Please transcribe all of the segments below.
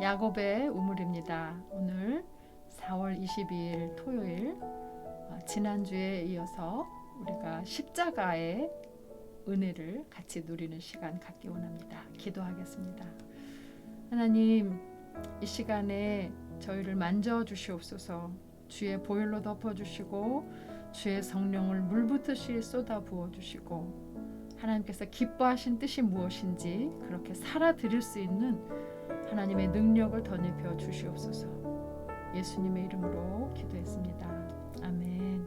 야곱의 우물입니다. 오늘 4월 22일 토요일 어, 지난주에 이어서 우리가 십자가의 은혜를 같이 누리는 시간 갖기 원합니다. 기도하겠습니다. 하나님 이 시간에 저희를 만져 주시옵소서. 주의 보혈로 덮어 주시고 주의 성령을 물붓듯이 쏟아 부어 주시고 하나님께서 기뻐하신 뜻이 무엇인지 그렇게 살아 드릴 수 있는 하나님의 능력을 덧입혀 주시옵소서. 예수님의 이름으로 기도했습니다. 아멘.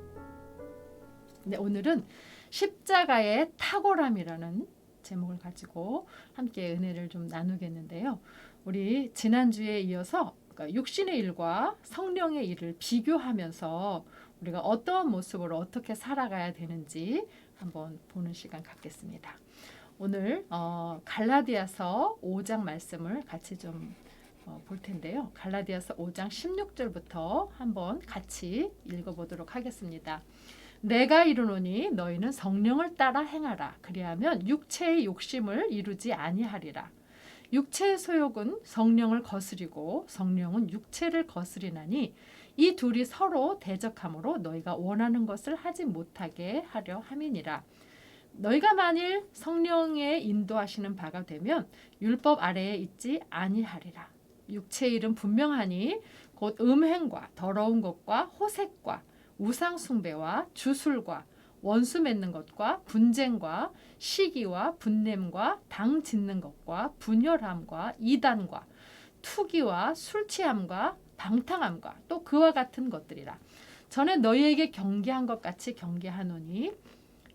네, 오늘은 십자가의 탁월함이라는 제목을 가지고 함께 은혜를 좀 나누겠는데요. 우리 지난주에 이어서 그러니까 육신의 일과 성령의 일을 비교하면서 우리가 어떠한 모습으로 어떻게 살아가야 되는지 한번 보는 시간 갖겠습니다. 오늘 어, 갈라디아서 5장 말씀을 같이 좀 어, 볼 텐데요. 갈라디아서 5장 16절부터 한번 같이 읽어보도록 하겠습니다. 내가 이르노니 너희는 성령을 따라 행하라. 그리하면 육체의 욕심을 이루지 아니하리라. 육체의 소욕은 성령을 거스리고 성령은 육체를 거스리나니 이 둘이 서로 대적함으로 너희가 원하는 것을 하지 못하게 하려 함이니라. 너희가 만일 성령의 인도하시는 바가 되면 율법 아래에 있지 아니하리라. 육체의 일은 분명하니 곧 음행과 더러운 것과 호색과 우상 숭배와 주술과 원수 맺는 것과 분쟁과 시기와 분냄과 당 짓는 것과 분열함과 이단과 투기와 술 취함과 방탕함과 또 그와 같은 것들이라 전에 너희에게 경계한 것 같이 경계하노니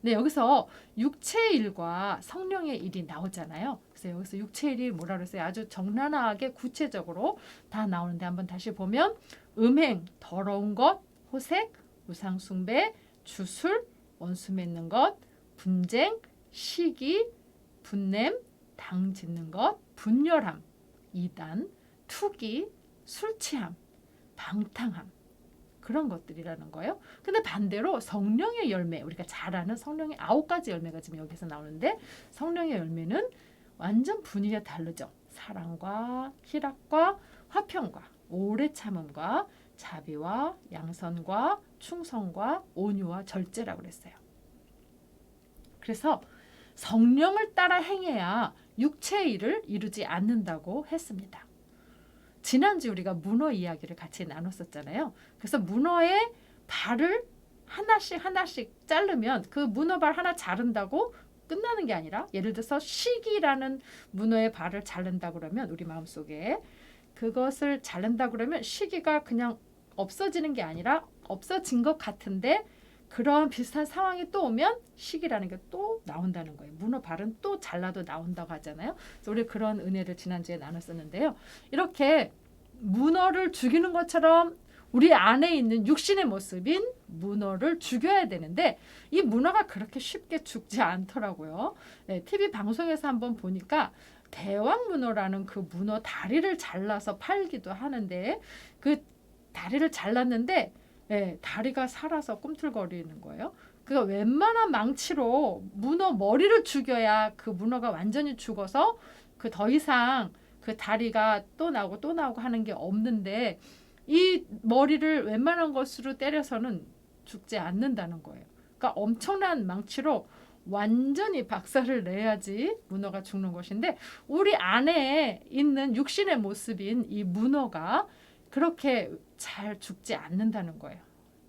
네, 여기서 육체의 일과 성령의 일이 나오잖아요. 그래서 여기서 육체의 일이 뭐라 그랬어요? 아주 적나라하게 구체적으로 다 나오는데 한번 다시 보면 음행, 더러운 것, 호색, 우상 숭배, 주술, 원수 맺는 것, 분쟁, 시기, 분냄, 당 짓는 것, 분열함, 이단, 투기, 술 취함, 방탕함 그런 것들이라는 거예요. 근데 반대로 성령의 열매 우리가 잘 아는 성령의 아홉 가지 열매가 지금 여기서 나오는데 성령의 열매는 완전 분위기가 다르죠. 사랑과 희락과 화평과 오래 참음과 자비와 양선과 충성과 온유와 절제라고 그랬어요. 그래서 성령을 따라 행해야 육체의 일을 이루지 않는다고 했습니다. 지난주 우리가 문어 이야기를 같이 나눴었잖아요. 그래서 문어의 발을 하나씩 하나씩 자르면 그 문어발 하나 자른다고 끝나는 게 아니라 예를 들어서 시기라는 문어의 발을 자른다 그러면 우리 마음속에 그것을 자른다 그러면 시기가 그냥 없어지는 게 아니라 없어진 것 같은데 그런 비슷한 상황이 또 오면 시기라는 게 또 나온다는 거예요. 문어 발은 또 잘라도 나온다고 하잖아요. 그래서 우리 그런 은혜를 지난주에 나눴었는데요. 이렇게 문어를 죽이는 것처럼 우리 안에 있는 육신의 모습인 문어를 죽여야 되는데 이 문어가 그렇게 쉽게 죽지 않더라고요. 네, TV 방송에서 한번 보니까 대왕 문어라는 그 문어 다리를 잘라서 팔기도 하는데 그 다리를 잘랐는데 네, 다리가 살아서 꿈틀거리는 거예요. 그가 웬만한 망치로 문어 머리를 죽여야 그 문어가 완전히 죽어서 그 더 이상 그 다리가 또 나오고 또 나오고 하는 게 없는데 이 머리를 웬만한 것으로 때려서는 죽지 않는다는 거예요. 그러니까 엄청난 망치로 완전히 박살을 내야지 문어가 죽는 것인데 우리 안에 있는 육신의 모습인 이 문어가 그렇게 잘 죽지 않는다는 거예요.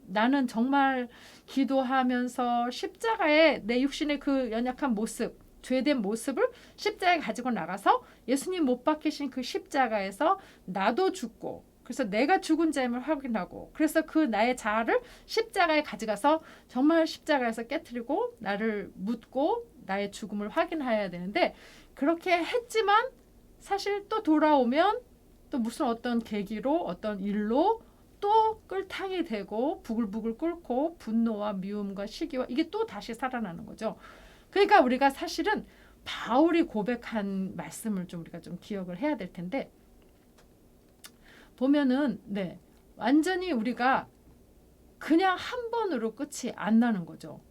나는 정말 기도하면서 십자가에 내 육신의 그 연약한 모습, 죄된 모습을 십자가에 가지고 나가서 예수님 못 박히신 그 십자가에서 나도 죽고 그래서 내가 죽은 자임을 확인하고 그래서 그 나의 자아를 십자가에 가져가서 정말 십자가에서 깨뜨리고 나를 묻고 나의 죽음을 확인해야 되는데 그렇게 했지만 사실 또 돌아오면 또 무슨 어떤 계기로 어떤 일로 또또 끌탕이 되고 부글부글 끓고 분노와 미움과 시기와 이게 또 다시 살아나는 거죠. 그러니까 우리가 사실은 바울이 고백한 말씀을 좀 우리가 좀 기억을 해야 될 텐데 보면은 네 완전히 우리가 그냥 한 번으로 끝이 안 나는 거죠.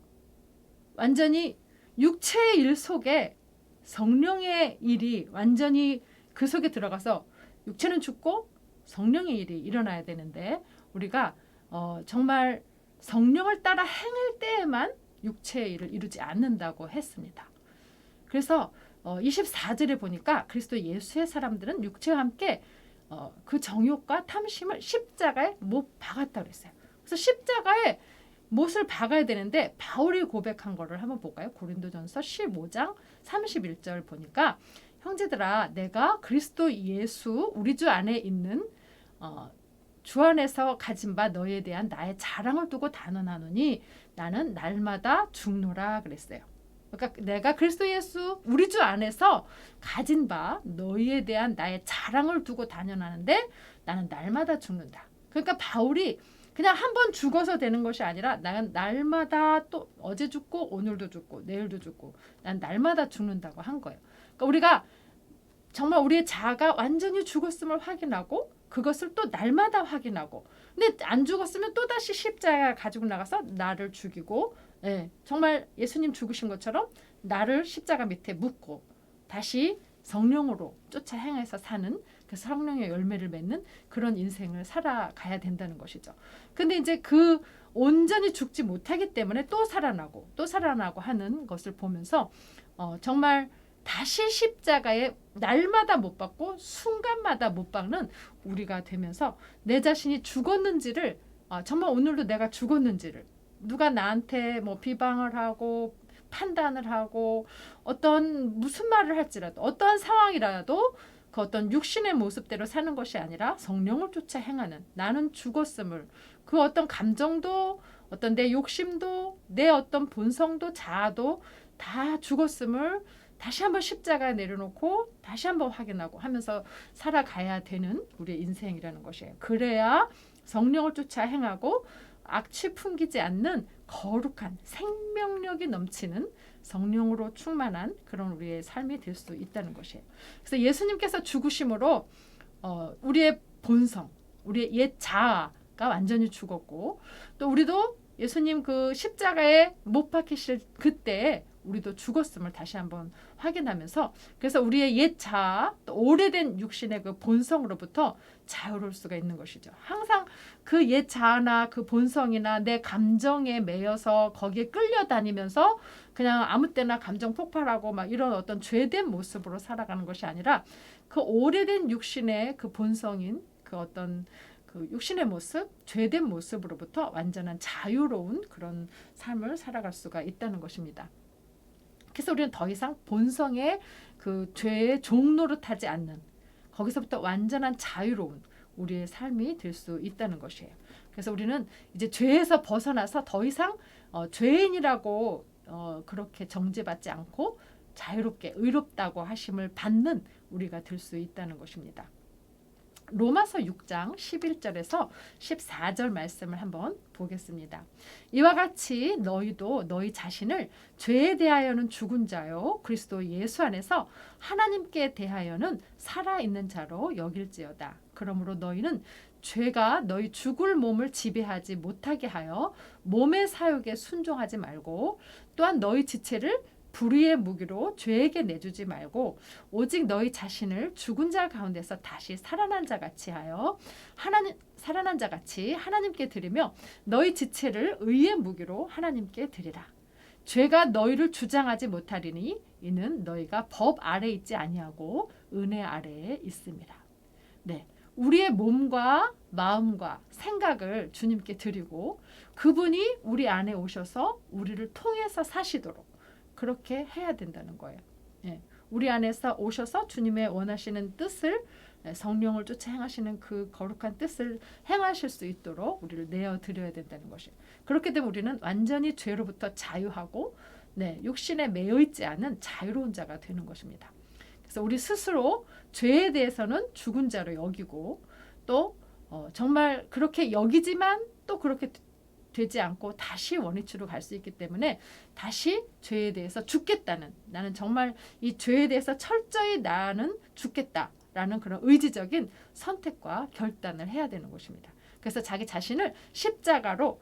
완전히 육체의 일 속에 성령의 일이 완전히 그 속에 들어가서 육체는 죽고 성령의 일이 일어나야 되는데 우리가 어, 정말 성령을 따라 행할 때에만 육체의 일을 이루지 않는다고 했습니다. 그래서 어, 24절에 보니까 그리스도 예수의 사람들은 육체와 함께 어, 그 정욕과 탐심을 십자가에 못 박았다 그랬어요. 그래서 십자가에 못을 박아야 되는데 바울이 고백한 거를 한번 볼까요? 고린도전서 15장 31절 보니까 형제들아 내가 그리스도 예수 우리 주 안에 있는 어, 주 안에서 가진 바 너희에 대한 나의 자랑을 두고 단언하노니 나는 날마다 죽노라 그랬어요. 그러니까 내가 그리스도 예수 우리 주 안에서 가진 바 너희에 대한 나의 자랑을 두고 단언하는데 나는 날마다 죽는다. 그러니까 바울이 그냥 한 번 죽어서 되는 것이 아니라 난 날마다 또 어제 죽고 오늘도 죽고 내일도 죽고 난 날마다 죽는다고 한 거예요. 그러니까 우리가 정말 우리의 자아가 완전히 죽었음을 확인하고 그것을 또 날마다 확인하고 근데 안 죽었으면 또 다시 십자가 가지고 나가서 나를 죽이고 예, 정말 예수님 죽으신 것처럼 나를 십자가 밑에 묻고 다시 성령으로 쫓아 행해서 사는 그 성령의 열매를 맺는 그런 인생을 살아가야 된다는 것이죠. 근데 이제 그 온전히 죽지 못하기 때문에 또 살아나고 또 살아나고 하는 것을 보면서 어, 정말 다시 십자가에 날마다 못 박고 순간마다 못 박는 우리가 되면서 내 자신이 죽었는지를 어, 정말 오늘도 내가 죽었는지를 누가 나한테 뭐 비방을 하고 판단을 하고 어떤 무슨 말을 할지라도 어떠한 상황이라도 그 어떤 육신의 모습대로 사는 것이 아니라 성령을 쫓아 행하는 나는 죽었음을 그 어떤 감정도 어떤 내 욕심도 내 어떤 본성도 자아도 다 죽었음을 다시 한번 십자가에 내려놓고 다시 한번 확인하고 하면서 살아가야 되는 우리의 인생이라는 것이에요. 그래야 성령을 쫓아 행하고 악취 풍기지 않는 거룩한 생명력이 넘치는 성령으로 충만한 그런 우리의 삶이 될 수 있다는 것이에요. 그래서 예수님께서 죽으심으로 어, 우리의 본성, 우리의 옛 자아가 완전히 죽었고 또 우리도 예수님 그 십자가에 못 박히실 그때 우리도 죽었음을 다시 한번 확인하면서 그래서 우리의 옛 자아, 또 오래된 육신의 그 본성으로부터 자유로울 수가 있는 것이죠. 항상 그 옛 자아나 그 본성이나 내 감정에 매여서 거기에 끌려다니면서 그냥 아무 때나 감정 폭발하고 막 이런 어떤 죄된 모습으로 살아가는 것이 아니라 그 오래된 육신의 그 본성인 그 어떤 그 육신의 모습, 죄된 모습으로부터 완전한 자유로운 그런 삶을 살아갈 수가 있다는 것입니다. 그래서 우리는 더 이상 본성의 그 죄의 종노릇하지 않는 거기서부터 완전한 자유로운 우리의 삶이 될 수 있다는 것이에요. 그래서 우리는 이제 죄에서 벗어나서 더 이상 어, 죄인이라고 어, 그렇게 정죄받지 않고 자유롭게 의롭다고 하심을 받는 우리가 될 수 있다는 것입니다. 로마서 6장 11절에서 14절 말씀을 한번 보겠습니다. 이와 같이 너희도 너희 자신을 죄에 대하여는 죽은 자요 그리스도 예수 안에서 하나님께 대하여는 살아 있는 자로 여길지어다. 그러므로 너희는 죄가 너희 죽을 몸을 지배하지 못하게 하여 몸의 사욕에 순종하지 말고 또한 너희 지체를 불의의 무기로 죄에게 내주지 말고 오직 너희 자신을 죽은 자 가운데서 다시 살아난 자 같이 하여 하나님 살아난 자 같이 하나님께 드리며 너희 지체를 의의 무기로 하나님께 드리라. 죄가 너희를 주장하지 못하리니 이는 너희가 법 아래 있지 아니하고 은혜 아래에 있습니다. 네. 우리의 몸과 마음과 생각을 주님께 드리고 그분이 우리 안에 오셔서 우리를 통해서 사시도록 그렇게 해야 된다는 거예요. 예. 우리 안에서 오셔서 주님의 원하시는 뜻을 예, 성령을 쫓아 행하시는 그 거룩한 뜻을 행하실 수 있도록 우리를 내어 드려야 된다는 것이에요. 그렇게 되면 우리는 완전히 죄로부터 자유하고 네, 육신에 매여 있지 않은 자유로운 자가 되는 것입니다. 그래서 우리 스스로 죄에 대해서는 죽은 자로 여기고 또 어, 정말 그렇게 여기지만 또 그렇게 되지 않고 다시 원위치로 갈 수 있기 때문에 다시 죄에 대해서 죽겠다는 나는 정말 이 죄에 대해서 철저히 나는 죽겠다라는 그런 의지적인 선택과 결단을 해야 되는 것입니다. 그래서 자기 자신을 십자가로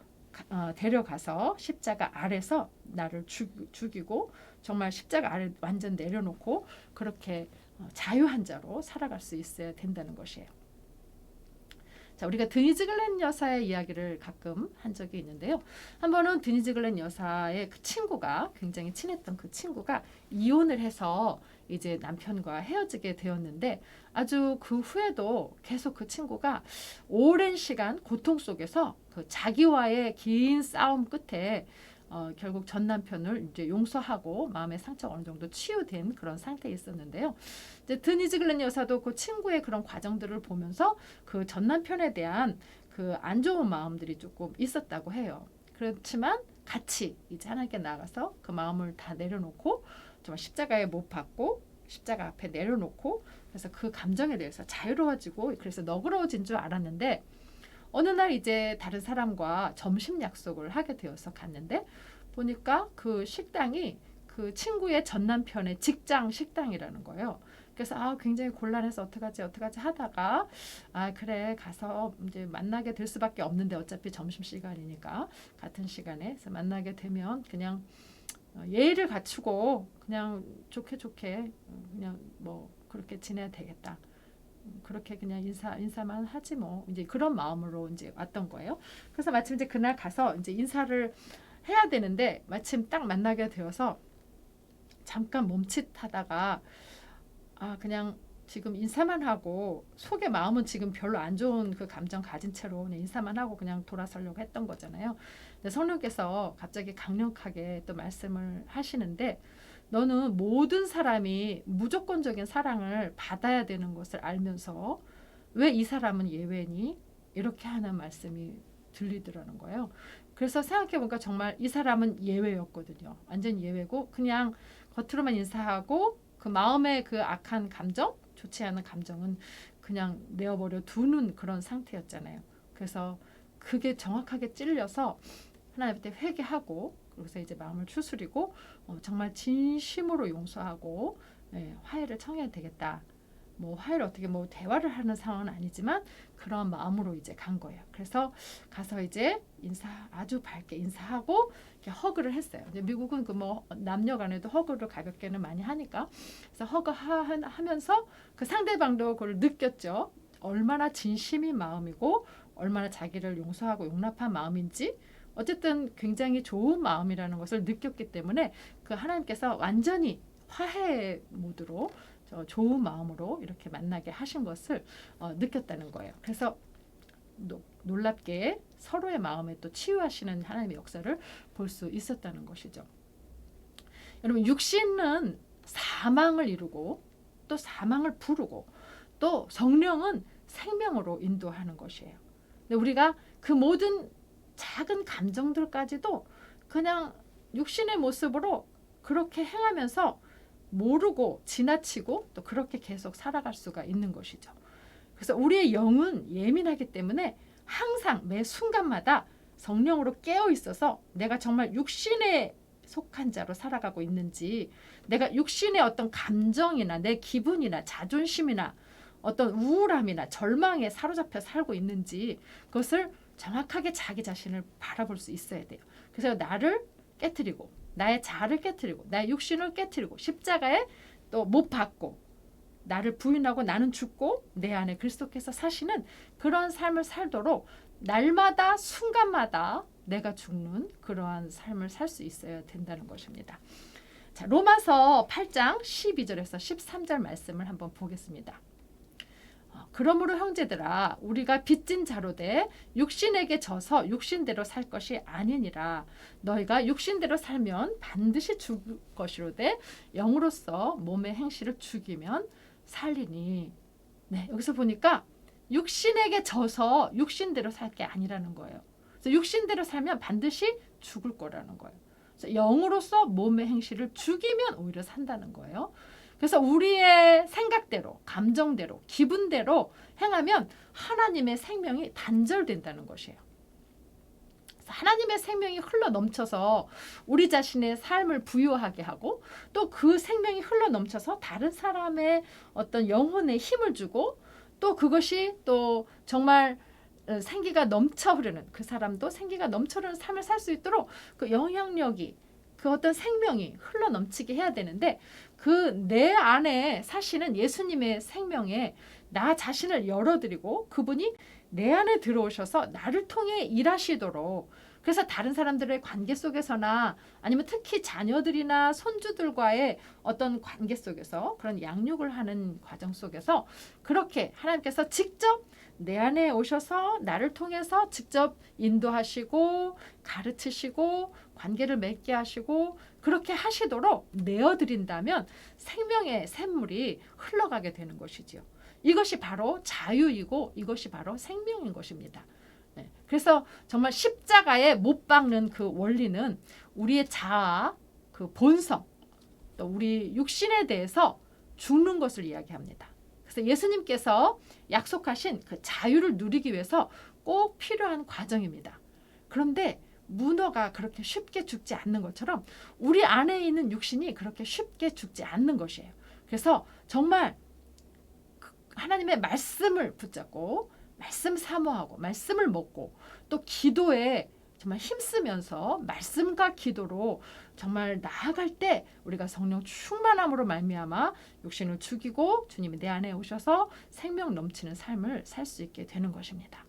어, 데려가서 십자가 아래서 나를 죽, 죽이고 정말 십자가 아래 완전 내려놓고 그렇게 어, 자유한 자로 살아갈 수 있어야 된다는 것이에요. 자, 우리가 드니즈 글렌 여사의 이야기를 가끔 한 적이 있는데요. 한 번은 드니즈 글렌 여사의 그 친구가 굉장히 친했던 그 친구가 이혼을 해서 이제 남편과 헤어지게 되었는데 아주 그 후에도 계속 그 친구가 오랜 시간 고통 속에서 그 자기와의 긴 싸움 끝에 어, 결국 전 남편을 이제 용서하고 마음의 상처가 어느 정도 치유된 그런 상태에 있었는데요. 이제 드니즈 글렌 여사도 그 친구의 그런 과정들을 보면서 그 전 남편에 대한 그 안 좋은 마음들이 조금 있었다고 해요. 그렇지만 같이 이제 하나님께 나가서 그 마음을 다 내려놓고 정말 십자가에 못 박고 십자가 앞에 내려놓고 그래서 그 감정에 대해서 자유로워지고 그래서 너그러워진 줄 알았는데 어느 날 이제 다른 사람과 점심 약속을 하게 되어서 갔는데 보니까 그 식당이 그 친구의 전 남편의 직장 식당이라는 거예요. 그래서 아 굉장히 곤란해서 어떡하지 어떡하지 하다가 아 그래 가서 이제 만나게 될 수밖에 없는데 어차피 점심 시간이니까 같은 시간에 만나게 되면 그냥 어, 예의를 갖추고 그냥 좋게 좋게 어, 그냥 뭐 그렇게 지내야 되겠다. 그렇게 그냥 인사 인사만 하지 뭐 이제 그런 마음으로 이제 왔던 거예요. 그래서 마침 이제 그날 가서 이제 인사를 해야 되는데 마침 딱 만나게 되어서 잠깐 멈칫하다가 아 그냥 지금 인사만 하고 속의 마음은 지금 별로 안 좋은 그 감정 가진 채로 그냥 인사만 하고 그냥 돌아서려고 했던 거잖아요. 근데 성령께서 갑자기 강력하게 또 말씀을 하시는데 너는 모든 사람이 무조건적인 사랑을 받아야 되는 것을 알면서 왜 이 사람은 예외니? 이렇게 하는 말씀이 들리더라는 거예요. 그래서 생각해 보니까 정말 이 사람은 예외였거든요. 완전 예외고 그냥 겉으로만 인사하고 그 마음의 그 악한 감정, 좋지 않은 감정은 그냥 내어버려 두는 그런 상태였잖아요. 그래서 그게 정확하게 찔려서 하나님한테 회개하고 그래서 이제 마음을 추스리고 어, 정말 진심으로 용서하고 예, 화해를 청해야 되겠다. 뭐 화해를 어떻게 뭐 대화를 하는 상황은 아니지만 그런 마음으로 이제 간 거예요. 그래서 가서 이제 인사 아주 밝게 인사하고 허그를 했어요. 미국은 그 뭐 남녀 간에도 허그를 가볍게는 많이 하니까 그래서 허그 하면서 그 상대방도 그걸 느꼈죠. 얼마나 진심인 마음이고 얼마나 자기를 용서하고 용납한 마음인지 어쨌든 굉장히 좋은 마음이라는 것을 느꼈기 때문에 그 하나님께서 완전히 화해 모드로 좋은 마음으로 이렇게 만나게 하신 것을 어, 느꼈다는 거예요. 그래서 노, 놀랍게 서로의 마음에 또 치유하시는 하나님의 역사를 볼 수 있었다는 것이죠. 여러분 육신은 사망을 이루고 또 사망을 부르고 또 성령은 생명으로 인도하는 것이에요. 우리가 그 모든 작은 감정들까지도 그냥 육신의 모습으로 그렇게 행하면서 모르고 지나치고 또 그렇게 계속 살아갈 수가 있는 것이죠. 그래서 우리의 영은 예민하기 때문에 항상 매 순간마다 성령으로 깨어 있어서 내가 정말 육신에 속한 자로 살아가고 있는지 내가 육신의 어떤 감정이나 내 기분이나 자존심이나 어떤 우울함이나 절망에 사로잡혀 살고 있는지 그것을 정확하게 자기 자신을 바라볼 수 있어야 돼요. 그래서 나를 깨뜨리고 나의 자아를 깨뜨리고 나의 육신을 깨뜨리고 십자가에 또못 박고 나를 부인하고 나는 죽고 내 안에 그리스도께서 사시는 그런 삶을 살도록 날마다 순간마다 내가 죽는 그러한 삶을 살 수 있어야 된다는 것입니다. 자, 로마서 8장 12절에서 13절 말씀을 한번 보겠습니다. 그러므로 형제들아 우리가 빚진 자로 돼 육신에게 져서 육신대로 살 것이 아니니라 너희가 육신대로 살면 반드시 죽을 것이로되 영으로서 몸의 행실을 죽이면 살리니 네 여기서 보니까 육신에게 져서 육신대로 살 게 아니라는 거예요. 그래서 육신대로 살면 반드시 죽을 거라는 거예요. 그래서 영으로서 몸의 행실을 죽이면 오히려 산다는 거예요. 그래서 우리의 생각대로, 감정대로, 기분대로 행하면 하나님의 생명이 단절된다는 것이에요. 하나님의 생명이 흘러 넘쳐서 우리 자신의 삶을 부유하게 하고 또 그 생명이 흘러 넘쳐서 다른 사람의 어떤 영혼에 힘을 주고 또 그것이 또 정말 어, 생기가 넘쳐 흐르는 그 사람도 생기가 넘쳐 흐르는 삶을 살 수 있도록 그 영향력이 그 어떤 생명이 흘러 넘치게 해야 되는데 그 내 안에 사실은 예수님의 생명에 나 자신을 열어드리고 그분이 내 안에 들어오셔서 나를 통해 일하시도록 그래서 다른 사람들의 관계 속에서나 아니면 특히 자녀들이나 손주들과의 어떤 관계 속에서 그런 양육을 하는 과정 속에서 그렇게 하나님께서 직접 내 안에 오셔서 나를 통해서 직접 인도하시고 가르치시고 관계를 맺게 하시고 그렇게 하시도록 내어드린다면 생명의 샘물이 흘러가게 되는 것이지요. 이것이 바로 자유이고 이것이 바로 생명인 것입니다. 네. 그래서 정말 십자가에 못 박는 그 원리는 우리의 자아, 그 본성, 또 우리 육신에 대해서 죽는 것을 이야기합니다. 그래서 예수님께서 약속하신 그 자유를 누리기 위해서 꼭 필요한 과정입니다. 그런데 문어가 그렇게 쉽게 죽지 않는 것처럼 우리 안에 있는 육신이 그렇게 쉽게 죽지 않는 것이에요. 그래서 정말 그 하나님의 말씀을 붙잡고 말씀 사모하고 말씀을 먹고 또 기도에 정말 힘쓰면서 말씀과 기도로 정말 나아갈 때 우리가 성령 충만함으로 말미암아 육신을 죽이고 주님이 내 안에 오셔서 생명 넘치는 삶을 살 수 있게 되는 것입니다.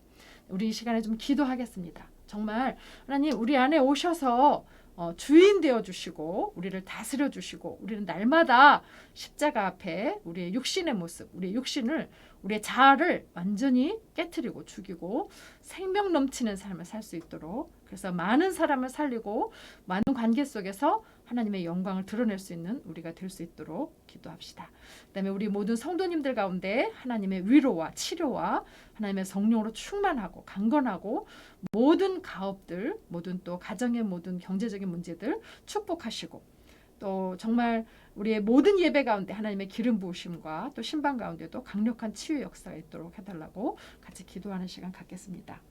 우리 이 시간에 좀 기도하겠습니다. 정말 하나님 우리 안에 오셔서 어, 주인 되어 주시고 우리를 다스려 주시고 우리는 날마다 십자가 앞에 우리의 육신의 모습, 우리의 육신을 우리의 자아를 완전히 깨뜨리고 죽이고 생명 넘치는 삶을 살 수 있도록 그래서 많은 사람을 살리고 많은 관계 속에서 하나님의 영광을 드러낼 수 있는 우리가 될 수 있도록 기도합시다. 그다음에 우리 모든 성도님들 가운데 하나님의 위로와 치료와 하나님의 성령으로 충만하고 강건하고 모든 가업들, 모든 또 가정의 모든 경제적인 문제들 축복하시고 또 정말 우리의 모든 예배 가운데 하나님의 기름 부으심과 또 신방 가운데도 강력한 치유 역사가 있도록 해달라고 같이 기도하는 시간 갖겠습니다.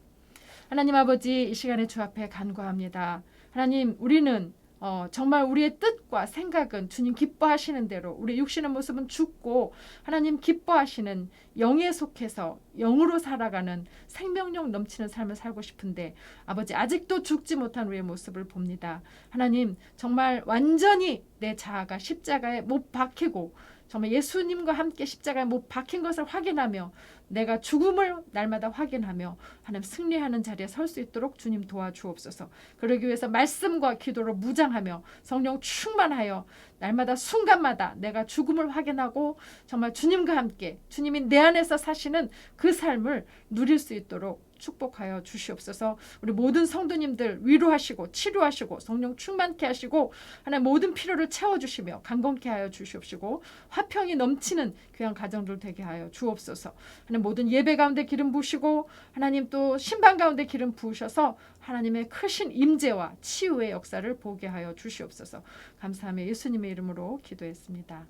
하나님 아버지 이 시간에 주 앞에 간구합니다. 하나님 우리는 어, 정말 우리의 뜻과 생각은 주님 기뻐하시는 대로 우리 육신의 모습은 죽고 하나님 기뻐하시는 영에 속해서 영으로 살아가는 생명력 넘치는 삶을 살고 싶은데 아버지 아직도 죽지 못한 우리의 모습을 봅니다. 하나님 정말 완전히 내 자아가 십자가에 못 박히고 정말 예수님과 함께 십자가에 못 박힌 것을 확인하며 내가 죽음을 날마다 확인하며 하나님 승리하는 자리에 설 수 있도록 주님 도와주옵소서. 그러기 위해서 말씀과 기도로 무장하며 성령 충만하여 날마다 순간마다 내가 죽음을 확인하고 정말 주님과 함께 주님이 내 안에서 사시는 그 삶을 누릴 수 있도록 축복하여 주시옵소서. 우리 모든 성도님들 위로하시고 치료하시고 성령 충만케 하시고 하나님 모든 필요를 채워 주시며 강건케 하여 주시옵시고 화평이 넘치는 귀한 가정들 되게 하여 주옵소서. 하나님 모든 예배 가운데 기름 부으시고 하나님 또 신방 가운데 기름 부으셔서 하나님의 크신 임재와 치유의 역사를 보게 하여 주시옵소서. 감사하며 예수님의 이름으로 기도했습니다.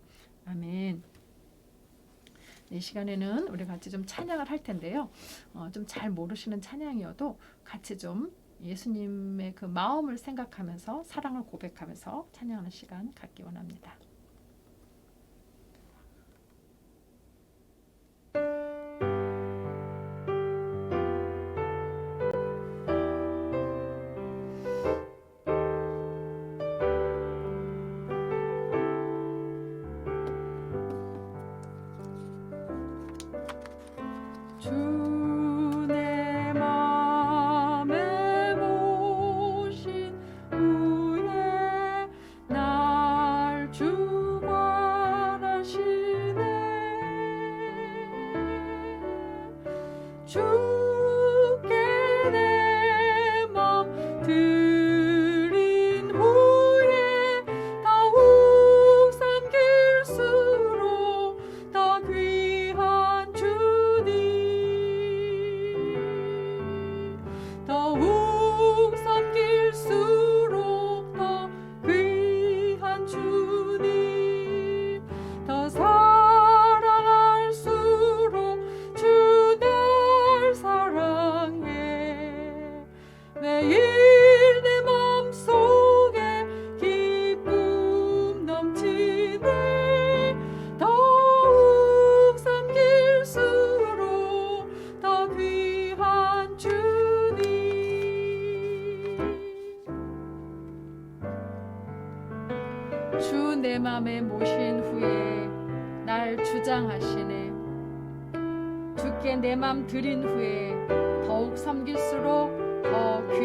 아멘. 이 시간에는 우리 같이 좀 찬양을 할 텐데요. 어, 좀 잘 모르시는 찬양이어도 같이 좀 예수님의 그 마음을 생각하면서 사랑을 고백하면서 찬양하는 시간 갖기 원합니다.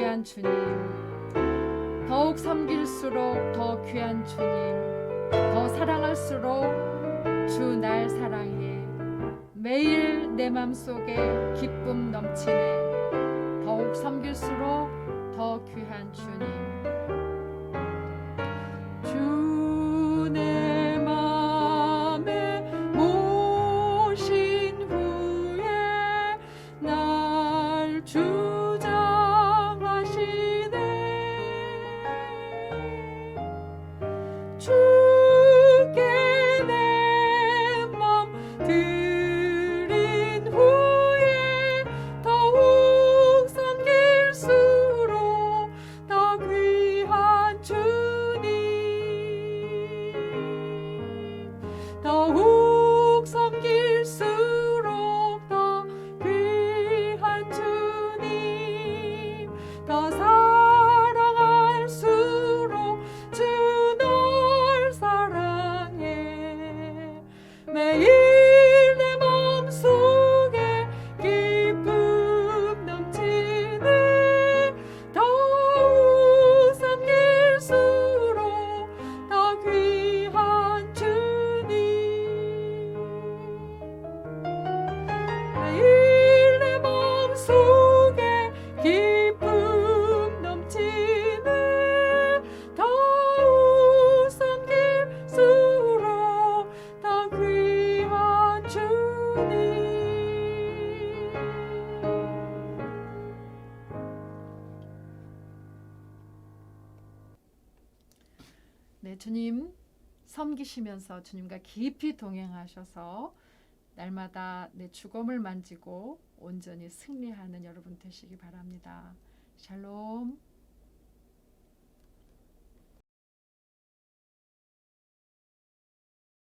귀한 주님 더욱 섬길수록 더 귀한 주님 더 사랑할수록 주 날 사랑해. 매일 내 맘속에 기쁨 넘치네. 더욱 섬길수록 더 귀한 주님 섬기시면서 주님과 깊이 동행하셔서 날마다 내 죽음을 만지고 온전히 승리하는 여러분 되시기 바랍니다. 샬롬.